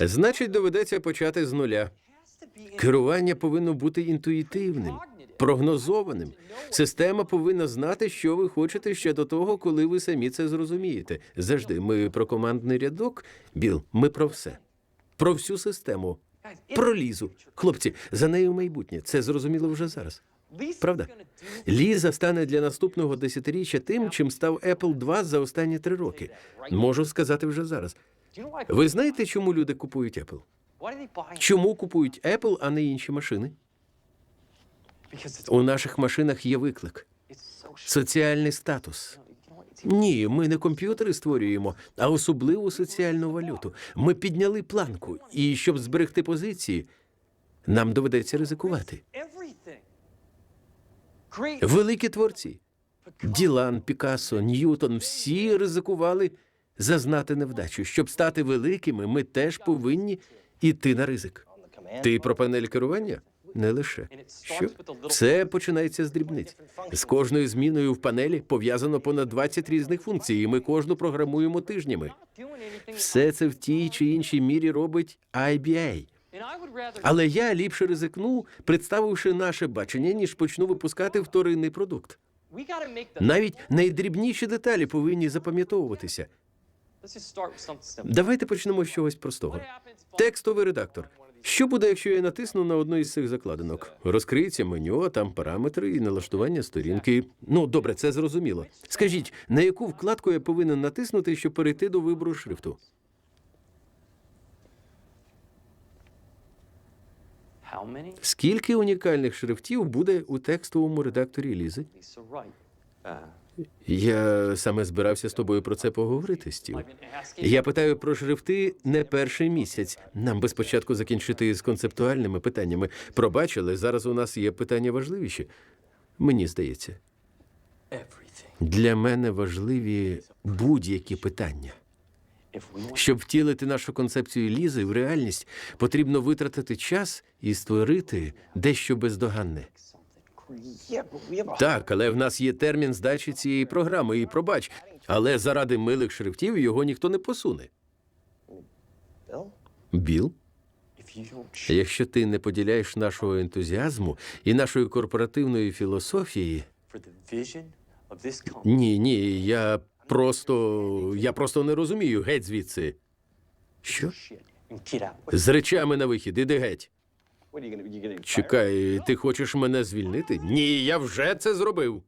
Значить, доведеться почати з нуля. Керування повинно бути інтуїтивним, прогнозованим. Система повинна знати, що ви хочете ще до того, коли ви самі це зрозумієте. Завжди ми про командний рядок, Біл, ми про все. Про всю систему. Про лізу. Хлопці, за нею майбутнє. Це зрозуміло вже зараз. Правда? Ліза стане для наступного десятиріччя тим, чим став Apple 2 за останні три роки. Можу сказати вже зараз. Ви знаєте, чому люди купують Apple? Чому купують Apple, а не інші машини? У наших машинах є виклик, соціальний статус. Ні, ми не комп'ютери створюємо, а особливу соціальну валюту. Ми підняли планку, і щоб зберегти позиції, нам доведеться ризикувати. Великі творці Ділан, Пікассо, Ньютон всі ризикували зазнати невдачу. Щоб стати великими, ми теж повинні йти на ризик. Ти про панель керування? Не лише що все починається з дрібниць. З кожною зміною в панелі пов'язано понад 20 різних функцій, і ми кожну програмуємо тижнями. Все це в тій чи іншій мірі робить IBA. Але я ліпше ризикну, представивши наше бачення, ніж почну випускати вторинний продукт. Навіть найдрібніші деталі повинні запам'ятовуватися. Давайте почнемо з чогось простого. Текстовий редактор. Що буде, якщо я натисну на одну із цих закладинок? Розкриється меню, а там параметри і налаштування сторінки. Ну, добре, це зрозуміло. Скажіть, на яку вкладку я повинен натиснути, щоб перейти до вибору шрифту? Скільки унікальних шрифтів буде у текстовому редакторі Лізи? Я саме збирався з тобою про це поговорити, Стів. Я питаю про шрифти не перший місяць. Нам би спочатку закінчити з концептуальними питаннями. Пробачили, зараз у нас є питання важливіші. Мені здається, для мене важливі будь-які питання. Щоб втілити нашу концепцію лізи в реальність, потрібно витратити час і створити дещо бездоганне. Так, але в нас є термін здачі цієї програми, і пробач, але заради милих шрифтів його ніхто не посуне. Біл, якщо ти не поділяєш нашого ентузіазму і нашої корпоративної філософії, ні, ні, я просто. я просто не розумію. Геть звідси. Що? З речами на вихід, іди геть. Чекай, ти хочеш мене звільнити? Ні, я вже це зробив.